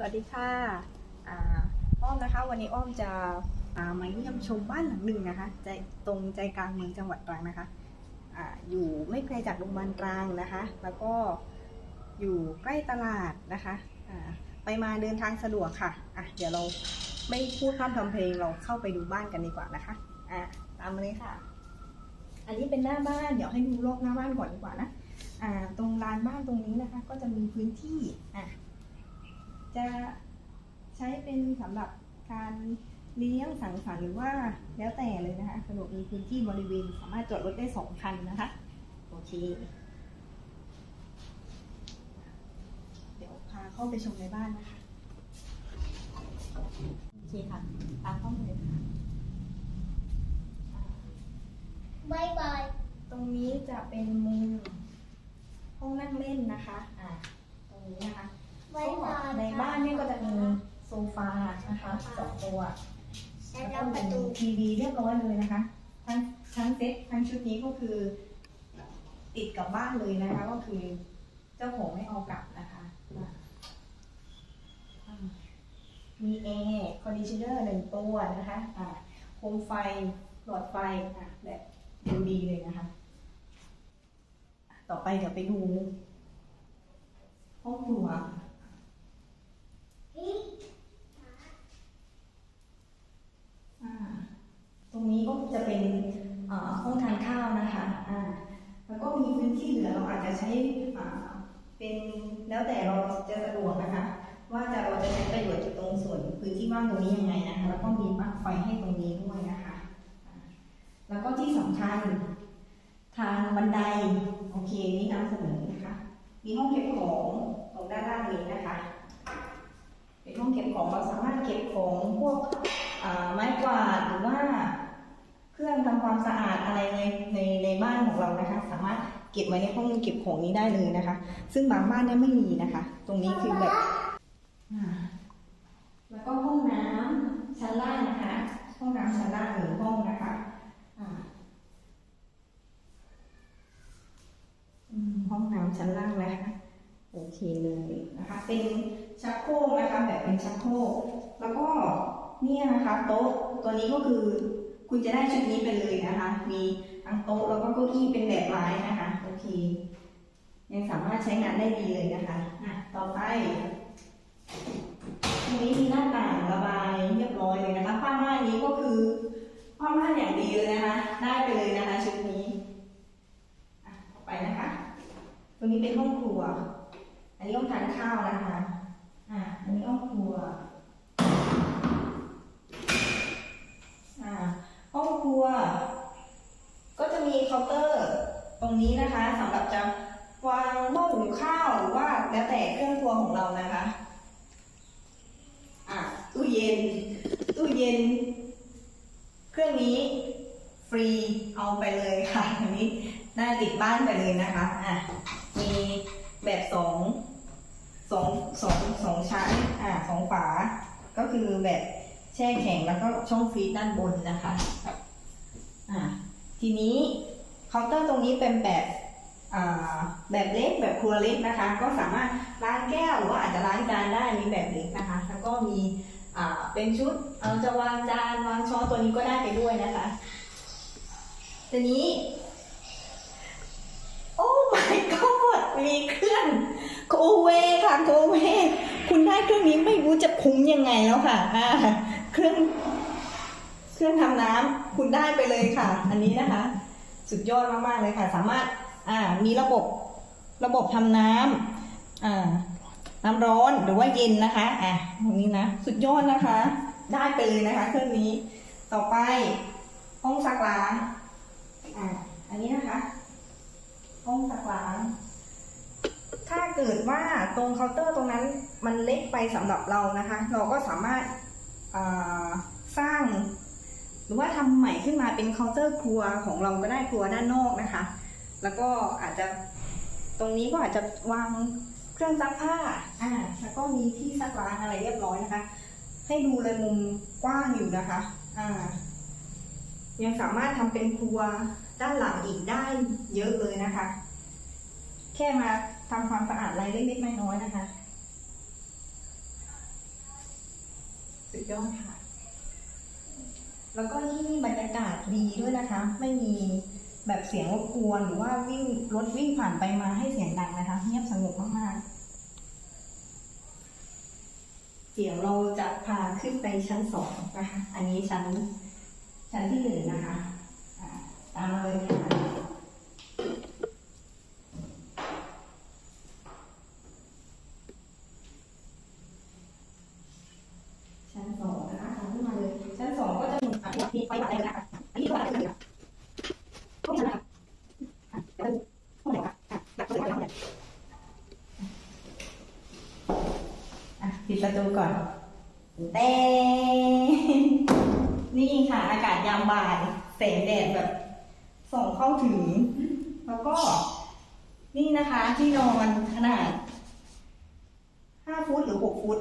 สวัสดีค่ะอ้อมนะคะวันนี้อ้อมจะามาเยี่ยมชมบ้านหลังหนึ่งนะคะใจตรงใจกลางเมืองจังหวัดตรังนะคะออยู่ไม่ไกลจากโรงพยาบาลตรังนะคะ แล้วก็อยู่ใกล้ตลาดนะคะไปมาเดินทางสะดวกค่ะอะ เดี๋ยวเราไม่พูดพร่ำทำเพลงเราเข้าไปดูบ้านกันดีกว่านะคะอะตามมาเลยค่ะ อันนี้เป็นหน้าบ้านเดี๋ยวให้ดูรอบหน้าบ้านก่อนดีกว่านะอ่าตรงลานบ้านตรงนี้นะคะ ก็จะมีพื้นที่อะ จะใช้เป็นสำหรับการเลี้ยงสังสรรค์หรือว่าแล้วแต่เลยนะคะสะดวกมีพื้นที่บริเวณสามารถจอดรถได้สองคันนะคะ โอเค เดี๋ยวพาเข้าไปชมในบ้านนะคะ โอเคค่ะ ตามเข้ามาเลยค่ะอ่าบายบายตรงนี้จะเป็นมุมห้องนั่งเล่นนะคะ อ่า ตรงนี้นะคะบายบาย ในบ้านเนี่ยก็จะมีโซฟานะคะสองตัวแล้วก็ประตูทีวีเรียบร้อยเลยนะคะ ทั้งทั้งเซ็ตทั้งชุดนี้ก็คือ ติดกับบ้านเลยนะคะ ก็คือ เจ้าของไม่เอากลับนะคะมีแอร์คอนดิชเนอร์หนึ่งตัวนะคะอะโคมไฟหลอดไฟอะแบบดูดีเลยนะคะ ต่อไปเดี๋ยวไปดูห้องครัว ตรงนี้ก็จะเป็นห้องทานข้าวนะคะแล้วก็มีพื้นที่เหลือเราอาจจะใช้เป็นแล้วแต่เราจะสะดวกนะคะ ว่าจะเราจะใช้ประโยชน์จากตรงส่วนพื้นที่ว่างตรงนี้ยังไงนะคะ แล้วก็มีปลั๊กไฟให้ตรงนี้ด้วยนะคะ แล้วก็ที่สำคัญทางบันไดโอเคนี่นำเสนอนะคะ มีห้องเก็บของตรงด้านล่างนี้นะคะ เป็นห้องเก็บของเราสามารถเก็บของพวกไม้กวาดหรือว่าเครื่องทำความสะอาดอะไรในในในบ้านของเรานะคะ สามารถเก็บไว้ในห้องเก็บของนี้ได้เลยนะคะ ซึ่งบางบ้านเนี่ยไม่มีนะคะ ตรงนี้คือแบบแล้วก็ห้องน้ำชั้นล่างนะคะ ห้องน้ำชั้นล่างหนึ่งห้องนะคะห้องน้ำชั้นล่างนะคะ โอเคเลยนะคะ เป็นชักโครกนะคะแบบเป็นชักโครกแล้วก็เนี่ยนะคะโต๊ะตัวนี้ก็คือคุณจะได้ชุดนี้ไปเลยนะคะ มีทั้งโต๊ะแล้วก็เก้าอี้เป็นแบบไม้นะคะโอเค ยังสามารถใช้งานได้ดีเลยนะคะอะต่อไปตรงนี้มีหน้าต่างระบายเรียบร้อยเลยนะคะผ้าม่านนี้ก็คือผ้าม่านอย่างดีเลยนะคะ ได้ไปเลยนะคะชุดนี้อะต่อไปนะคะ ตรงนี้เป็นห้องครัว อันนี้ห้องทานข้าวนะคะ อะอันนี้ห้องครัว อ่าห้องครัว ก็จะมีเคาน์เตอร์ตรงนี้นะคะสำหรับจะวางหม้อหุงข้าวหรือว่าแล้วแต่เครื่องครัวของเรานะคะ อะตู้เย็น ตู้เย็น เครื่องนี้ฟรีเอาไปเลยค่ะอันนี้ได้ติดบ้านไปเลยนะคะ อะ มีแบบสอง สองสองสองชั้นอะสองฝา ก็คือแบบแช่แข็งแล้วก็ช่องฟรีซด้านบนนะคะอ่าทีนี้เคาน์เตอร์ตรงนี้เป็นแบบอ่าแบบเล็กแบบครัวเล็กนะคะ ก็สามารถล้างแก้วหรือว่าอาจจะล้างจานได้มีแบบเล็กนะคะ แล้วก็มีอ่าเป็นชุดเอาจะวางจานวางช้อนตัวนี้ก็ได้ไปด้วยนะคะทีนี้ โอ้ my god มีเครื่อง โคเวค่ะโคเวคุณได้เครื่องนี้ไม่รู้จะคุ้มยังไงแล้วค่ะอ่าเครื่องเครื่องทำน้ำคุณได้ไปเลยค่ะ อันนี้นะคะ สุดยอดมากๆเลยค่ะ สามารถอ่ามีระบบระบบทำน้ำอ่าน้ำร้อนหรือว่าเย็นนะคะอะตรงนี้นะสุดยอดนะคะ ได้ไปเลยนะคะ เครื่องนี้ต่อไปห้องซักล้างอ่าอันนี้นะคะห้องซักล้าง เกิดว่าตรงเคาน์เตอร์ตรงนั้นมันเล็กไปสำหรับเรานะคะ เราก็สามารถาสร้าง หรือว่าทำใหม่ขึ้นมาเป็นเคาน์เตอร์ครัวของเราก็ได้ครัวด้านนอกนะคะ แล้วก็อาจจะตรงนี้ก็อาจจะวางเครื่องซักผ้าอ่าแล้วก็มีที่ซักล้างอะไรเรียบร้อยนะคะ ให้ดูเลยมุมกว้างอยู่นะคะอ่ายังสามารถทำเป็นครัวด้านหลังอีกได้เยอะเลยนะคะ แค่มา ทำความสะอาดอะไรเล็กๆน้อยๆนะคะสุดยอดค่ะ แล้วก็ที่นี่บรรยากาศดีด้วยนะคะ ไม่มีแบบเสียงรบกวนหรือว่าวิ่งรถวิ่งผ่านไปมาให้เสียงดังนะคะ เงียบสงบมากๆ เดี๋ยวเราจะพาขึ้นไปชั้นสองนะคะ อันนี้ชั้นชั้นที่หนึ่งนะคะ ตามมาเลยค่ะชั้นสองนะคะตามขึ้นมาเลย ชั้นสองก็จะมีอะมีไฟอะไรนะคะอันนี้ก็อะไรเลยค่ะก็มีนะคะอะเดี๋ยวดูห้องไหนคะอะแบบเปิดห้องไหนอะ ประตูก่อนเต้นี่ค่ะ อากาศยามบ่ายแสงแดดแบบส่องเข้าถึง แล้วก็ นี่นะคะที่นอนขนาด5ฟุตหรือ6ฟุต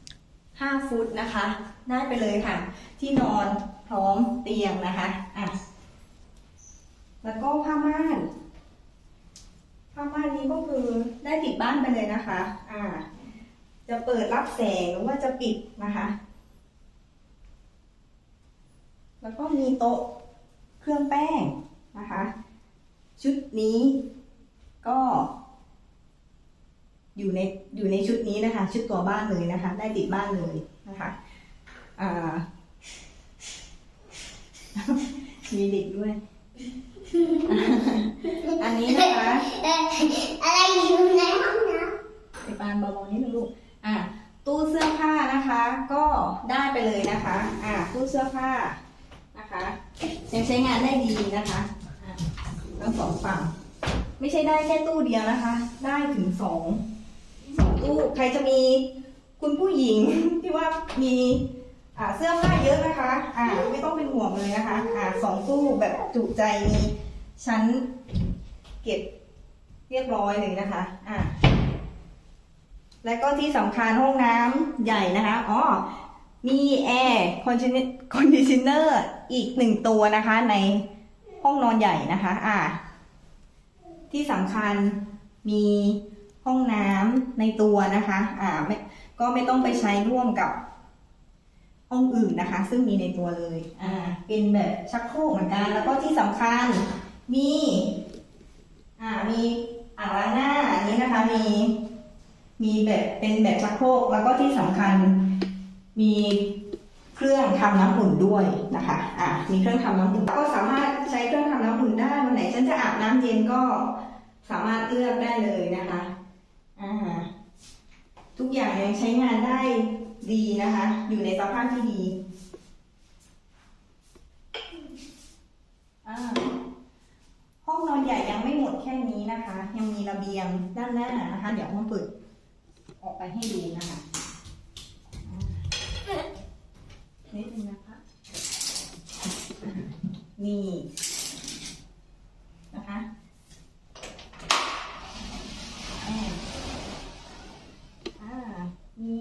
5ฟุตนะคะ ได้ไปเลยค่ะ ที่นอนพร้อมเตียงนะคะอะแล้วก็ผ้าม่านผ้าม่านนี้ก็คือได้ติดบ้านไปเลยนะคะ อ่า จะเปิดรับแสงหรือว่าจะปิดนะคะ แล้วก็มีโต๊ะเครื่องแป้งนะคะ ชุดนี้ก็อยู่ในอยู่ในชุดนี้นะคะ ชุดตัวบ้านเลยนะคะ ได้ติดบ้านเลยนะคะมีเด็กด้วย อันนี้นะคะ เอ่ออะไรอยู่ในห้องน้ ไปปานเบาๆนิดนึงลูก อะ ตู้เสื้อผ้านะคะ ก็ได้ไปเลยนะคะ อะ ตู้เสื้อผ้านะคะ ยั งใช้งานได้ดีนะคะทั้งสองฝั่งไม่ใช่ได้แค่ตู้เดียวนะคะ ได้ถึงสองสองตู้ใครจะมีคุณผู้หญิงที่ว่ามีเสื้อผ้าเยอะนะคะอ่าไม่ต้องเป็นห่วงเลยนะคะอ่าสองตู้แบบจุใจมีชั้นเก็บเรียบร้อยเลยนะคะอ่าและก็ที่สำคัญห้องน้ำใหญ่นะคะอ๋อ มีแอร์คอนดิชเนอร์อีกหนึ่งตัวนะคะ ในห้องนอนใหญ่นะคะ อ่า ที่สำคัญมีห้องน้ำในตัวนะคะ อ่าไม่ก็ไม่ต้องไปใช้ร่วมกับห้องอื่นนะคะ ซึ่งมีในตัวเลย อ่า เป็นแบบชักโครกเหมือนกัน แล้วก็ที่สำคัญมี อ่า มีอ่างล้างหน้าอันนี้นะคะ มี มีแบบเป็นแบบชักโครก แล้วก็ที่สำคัญ มีเครื่องทำน้ำอุ่นด้วยนะคะ อะ มีเครื่องทำน้ำอุ่น ก็สามารถใช้เครื่องทำน้ำอุ่นได้ วันไหนฉันจะอาบน้ำเย็นก็สามารถเลือกได้เลยนะคะ อ่า ทุกอย่างยังใช้งานได้ดีนะคะ อยู่ในสภาพที่ดี อ่า ห้องนอนใหญ่ยังไม่หมดแค่นี้นะคะ ยังมีระเบียงด้านหน้านะคะ เดี๋ยวมาเปิดออกไปให้ดูนะคะอ่านิดนึงนะคะ นี่นะคะอ่าอ่ามี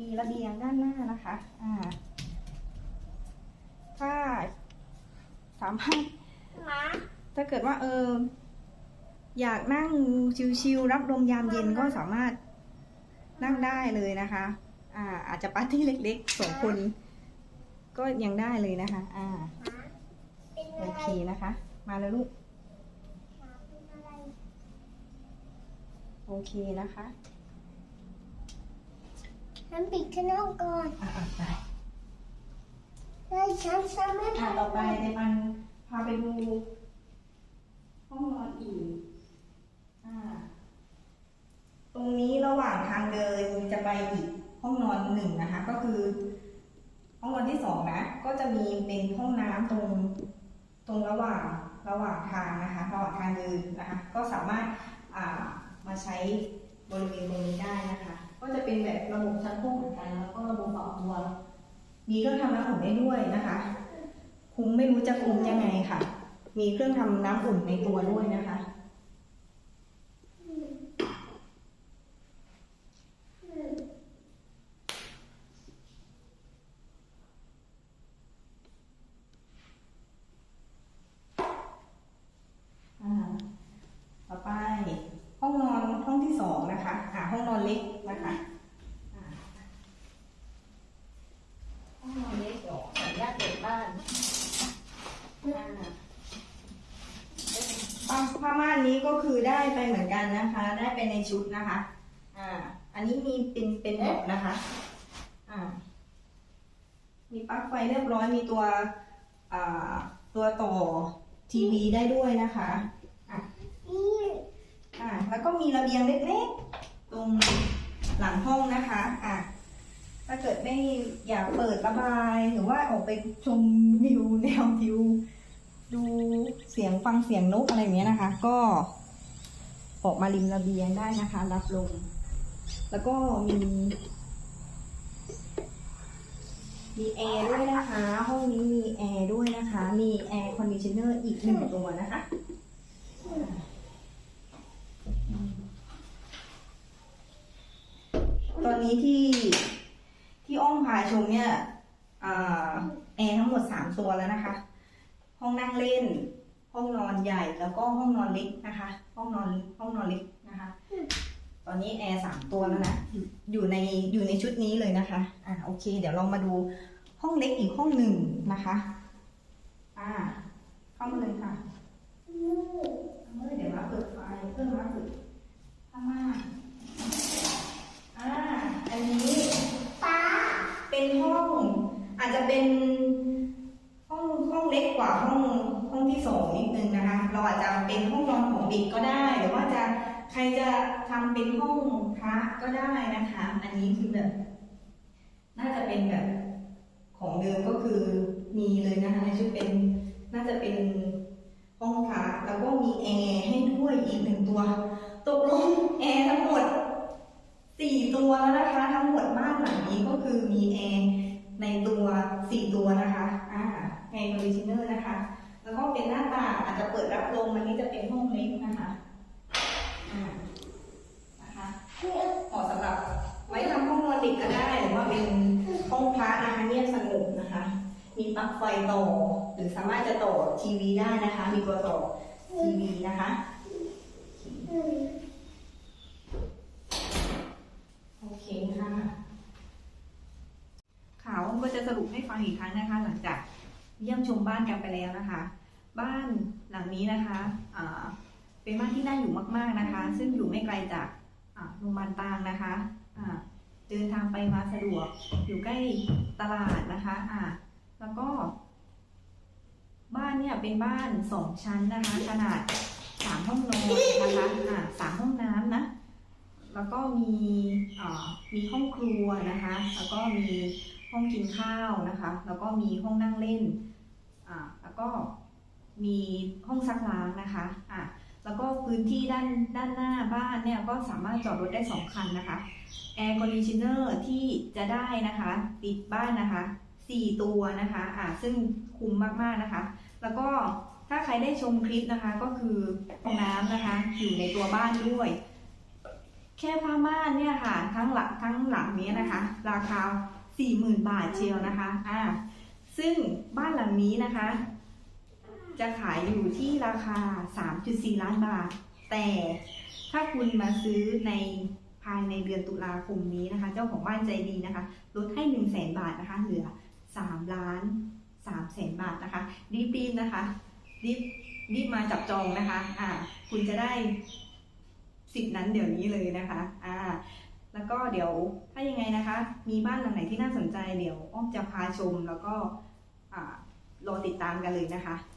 มีระเบียงด้านหน้านะคะอ่าถ้าสามารถำหมาถ้าเกิดว่าเอออยากนั่งชิวๆรับลมยามเย็นก็สามารถนั่งได้เลยนะคะ อ่า อาจจะปาร์ตี้เล็กๆสองคนก็ยังได้เลยนะคะ อ่าหมา เป็นโออะไรเคนะคะ มาเลยลูกหมาเป็นอะไรโอเคนะคะฉันปิดข้างนอกก่อนอ่าไปแล้วฉันจะไม่อ่าต่อไปในมันพาไปดูห้องนอนอื่นอ่า ตรงนี้ระหว่างทางเดินจะไปอีกห้องนอนหนึ่งนะคะ ก็คือ ห้องนอนที่สองนะ ก็จะมีเป็นห้องน้ำตรง ตรงระหว่างระหว่างทางนะคะระหว่างทางเดินนะคะก็สามารถามาใช้บริเวณตรงนี้ได้นะคะ ก็จะเป็นแบบระบบชักโครกเหมือนกันแล้วก็ระบบฝักบัวมีเครื่องทำน้ำอุ่นได้ด้วยนะคะ คุ้มไม่รู้จะคุ้มยังไงค่ะ มีเครื่องทำน้ำอุ่นในตัวด้วยนะคะ อ่าต่อไป ห้องนอนห้องที่สองนะคะอ่าห้องนอนเล็กนะคะอ่า เห มือนกันนะคะ ได้ไปในชุดนะคะ อ่า อันนี้มีเป็นเป็นหมดนะคะ อ่า มีปลั๊กไฟเรียบร้อย มีตัวอ่าตัวต่อทีวีได้ด้วยนะคะอะอ่า แล้วก็มีระเบียงเล็กๆ ตรงหลังห้องนะคะ อะถ้าเกิดไม่อยากเปิดระบาย หรือว่าออกไปชมวิวแนววิวดูเสียงฟังเสียงนกอะไรอย่างเงี้ยนะคะ ก็ ออกมาริมระเบียงได้นะคะ รับลมแล้วก็มี มีแอร์ด้วยนะคะ ห้องนี้มีแอร์ด้วยนะคะ มีแอร์คอนดิชเนอร์อีกหนึ่งตัวนะคะตอนนี้ที่ที่อ้อมพาชมเนี่ยอแอร์ทั้งหมดสามตัวแล้วนะคะ ห้องนั่งเล่น ห้องนอนใหญ่แล้วก็ห้องนอนเล็กนะคะ ห้องนอนห้องนอนเล็กนะคะ ตอนนี้แอร์สามตัวแล้วนะอยู่ในอยู่ในชุดนี้เลยนะคะ อ่าโอเค เดี๋ยวเรามาดูห้องเล็กอีกห้องหนึ่งนะคะ อ่า เข้ามาเลยค่ะเมื่อเดี๋ยวมาเปิดไฟเพื่อมาฝึกผ้าม่านอ่าอันนี้ป้าเป็นห้องอาจจะเป็นห้องห้องเล็กกว่าห้อง ที่สองนิดนึงนะคะ เราอาจจะเป็นห้องนอนของเด็กก็ได้ หรือว่าจะใครจะทำเป็นห้องพระก็ได้นะคะ อันนี้คือแบบน่าจะเป็นแบบของเดิมก็คือมีเลยนะคะในชุดเป็นน่าจะเป็นห้องพักแล้วก็มีแอร์ให้ด้วยอีกหนึ่งตัว ตกลงแอร์ทั้งหมดสี่ตัวแล้วนะคะ ทั้งหมดบ้านหลังนี้ก็คือมีแอร์ในตัวสี่ตัวนะคะอ่าแอร์คอนดิชเนอร์นะคะ เป็นหน้าต่างอาจจะเปิดรับลมอันนี้จะเป็นห้องเล็กนะคะอ่านะคะนี่เหมาะสำหรับไว้ทำห้องนอนเด็กก็ได้หรือว่าเป็นห้องพระนะคะเงียบสงบนะคะ มีปลั๊กไฟต่อ หรือสามารถจะต่อทีวีได้นะคะ มีตัวต่อทีวีนะคะโอเคค่ะข่าวก็จะสรุปให้ฟังอีกครั้งนะคะ หลังจากเยี่ยมชมบ้านกันไปแล้วนะคะ บ้านหลังนี้นะคะเป็นบ้านที่น่าอยู่มากๆนะคะ ซึ่งอยู่ไม่ไกลจากโรงพยาบาลตางนะคะเดินทางไปมาสะดวกอยู่ใกล้ตลาดนะคะอ่าแล้วก็ บ้านเนี่ยเป็นบ้านสองชั้นนะคะ ขนาดสามห้องนอนนะคะอ่าสามห้องน้ำนะแล้วก็มีเอ่อมีห้องครัวนะคะ แล้วก็มีห้องกินข้าวนะคะ แล้วก็มีห้องนั่งเล่นอ่าแล้วก็ มีห้องซักล้างนะคะอ่าแล้วก็พื้นที่ด้านด้านหน้าบ้านเนี่ยก็สามารถจอดรถได้สองคันนะคะแอร์คอนดิชเนอร์ที่จะได้นะคะ ติดบ้านนะคะสี่ตัวนะคะอ่าซึ่งคุ้มมากๆนะคะ แล้วก็ถ้าใครได้ชมคลิปนะคะก็คือห้องน้ำนะคะอยู่ในตัวบ้านด้วย แค่ผ้าม่านเนี่ยค่ะ ทั้งหลังทั้งหลังนี้นะคะ ราคา 40,000 บาทเชียวนะคะอ่าซึ่งบ้านหลังนี้นะคะ จะขายอยู่ที่ราคา 3.4 ล้านบาท แต่ถ้าคุณมาซื้อในภายในเดือนตุลาคมนี้นะคะ เจ้าของบ้านใจดีนะคะ ลดให้ 1 0 0 0 0แบาทนะคะ เหลือ 3 ล้าน3แสนบาทนะคะรีบๆนะคะรีบรีบมาจับจองนะคะอ่าคุณจะได้สิทธิ์นั้นเดี๋ยวนี้เลยนะคะอ่าแล้วก็เดี๋ยวถ้ายังไงนะคะ มีบ้านหลังไหนที่น่าสนใจเดี๋ยวอ้อมจะพาชมแล้วก็อ่ารอติดตามกันเลยนะคะ